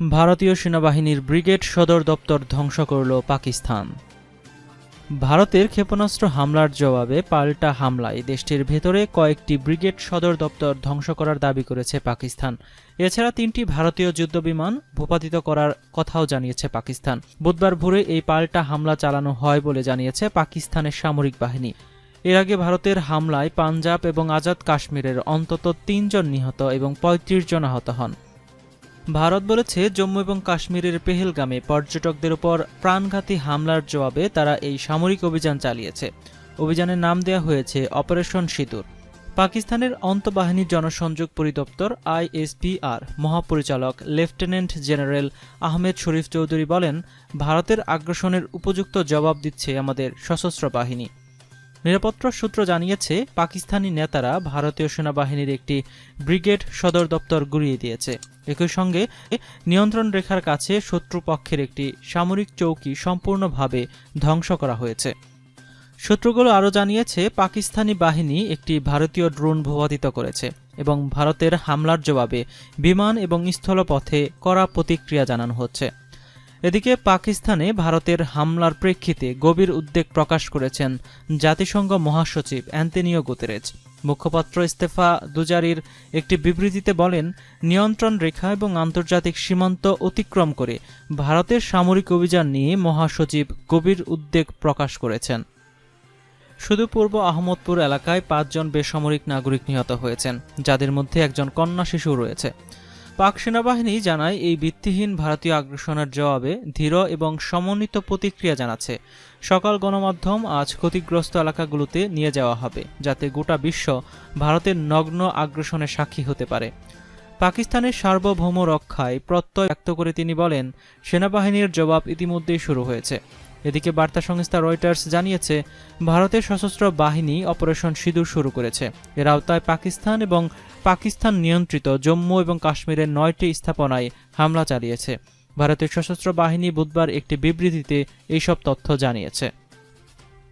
ভারতীয় সেনাবাহিনীর ব্রিগেড সদর দপ্তর ধ্বংস করল পাকিস্তান। ভারতের ক্ষেপণাস্ত্র হামলার জবাবে পাল্টা হামলায় দেশটির ভেতরে কয়েকটি ব্রিগেড সদর দপ্তর ধ্বংস করার দাবি করেছে পাকিস্তান। এছাড়া তিনটি ভারতীয় যুদ্ধবিমান ভূপাতিত করার কথাও জানিয়েছে পাকিস্তান। বুধবার ভোরে এই পাল্টা হামলা চালানো হয় বলে জানিয়েছে পাকিস্তানের সামরিক বাহিনী। এর আগে ভারতের হামলায় পাঞ্জাব এবং আজাদ কাশ্মীরের অন্তত তিনজন নিহত এবং পঁয়ত্রিশ জন আহত হন। ভারত বলেছে, জম্মু এবং কাশ্মীরের পেহেলগামে পর্যটকদের উপর প্রাণঘাতী হামলার জবাবে তারা এই সামরিক অভিযান চালিয়েছে। অভিযানের নাম দেওয়া হয়েছে অপারেশন সিঁদুর। পাকিস্তানের অন্তঃবাহিনী জনসংযোগ পরিদপ্তর আইএসপিআর মহাপরিচালক লেফটেন্যান্ট জেনারেল আহমেদ শরীফ চৌধুরী বলেন, ভারতের আগ্রাসনের উপযুক্ত জবাব দিচ্ছে আমাদের সশস্ত্র বাহিনী। নিরাপত্তা সূত্র জানিয়েছে, পাকিস্তানি নেতারা ভারতীয় সেনাবাহিনীর একটি ব্রিগেড সদর দপ্তর গুড়িয়ে দিয়েছে। একই সঙ্গে, নিয়ন্ত্রণ রেখার কাছে শত্রুপক্ষের একটি সামরিক চৌকি সম্পূর্ণভাবে ধ্বংস করা হয়েছে। সূত্রগুলো আরও জানিয়েছে, পাকিস্তানি বাহিনী একটি ভারতীয় ড্রোন ভূপাতিত করেছে এবং ভারতের হামলার জবাবে বিমান এবং স্থলপথে কড়া প্রতিক্রিয়া জানানো হচ্ছে। এদিকে পাকিস্তানে ভারতের হামলার প্রেক্ষিতে গভীর উদ্বেগ প্রকাশ করেছেন জাতিসংঘ মহাসচিব অ্যান্টনিও গুতেরেজ। মুখপাত্র ইস্তেফা দুজারির একটি বিবৃতিতে বলেন, নিয়ন্ত্রণ রেখা এবং আন্তর্জাতিক সীমান্ত অতিক্রম করে ভারতের সামরিক অভিযান নিয়ে মহাসচিব গভীর উদ্বেগ প্রকাশ করেছেন। শুধু পূর্ব আহমদপুর এলাকায় পাঁচজন বেসামরিক নাগরিক নিহত হয়েছেন, যাদের মধ্যে একজন কন্যা শিশু রয়েছে। পাক সেনাবাহিনী জানায়, এই ভিত্তিহীন ভারতীয় আগ্রাসনের জবাবে ধীর এবং সমন্বিত প্রতিক্রিয়া জানাচ্ছে। সকাল গণমাধ্যম আজ ক্ষতিগ্রস্ত এলাকাগুলোতে নিয়ে যাওয়া হবে, যাতে গোটা বিশ্ব ভারতের নগ্ন আগ্রাসনের সাক্ষী হতে পারে। পাকিস্তানের সার্বভৌম রক্ষায় প্রত্যয় ব্যক্ত করে তিনি বলেন, সেনাবাহিনীর জবাব ইতিমধ্যেই শুরু হয়েছে। এদিকে বার্তা সংস্থা রয়টার্স জানিয়েছে ভারতের সশস্ত্র বাহিনী অপারেশন সিঁদুর শুরু করেছে। এর আওতায় পাকিস্তান এবং পাকিস্তান নিয়ন্ত্রিত জম্মু এবং কাশ্মীরের নয়টি স্থাপনায় হামলা চালিয়েছে। ভারতের সশস্ত্র বাহিনী বুধবার একটি বিবৃতিতে এইসব তথ্য জানিয়েছে।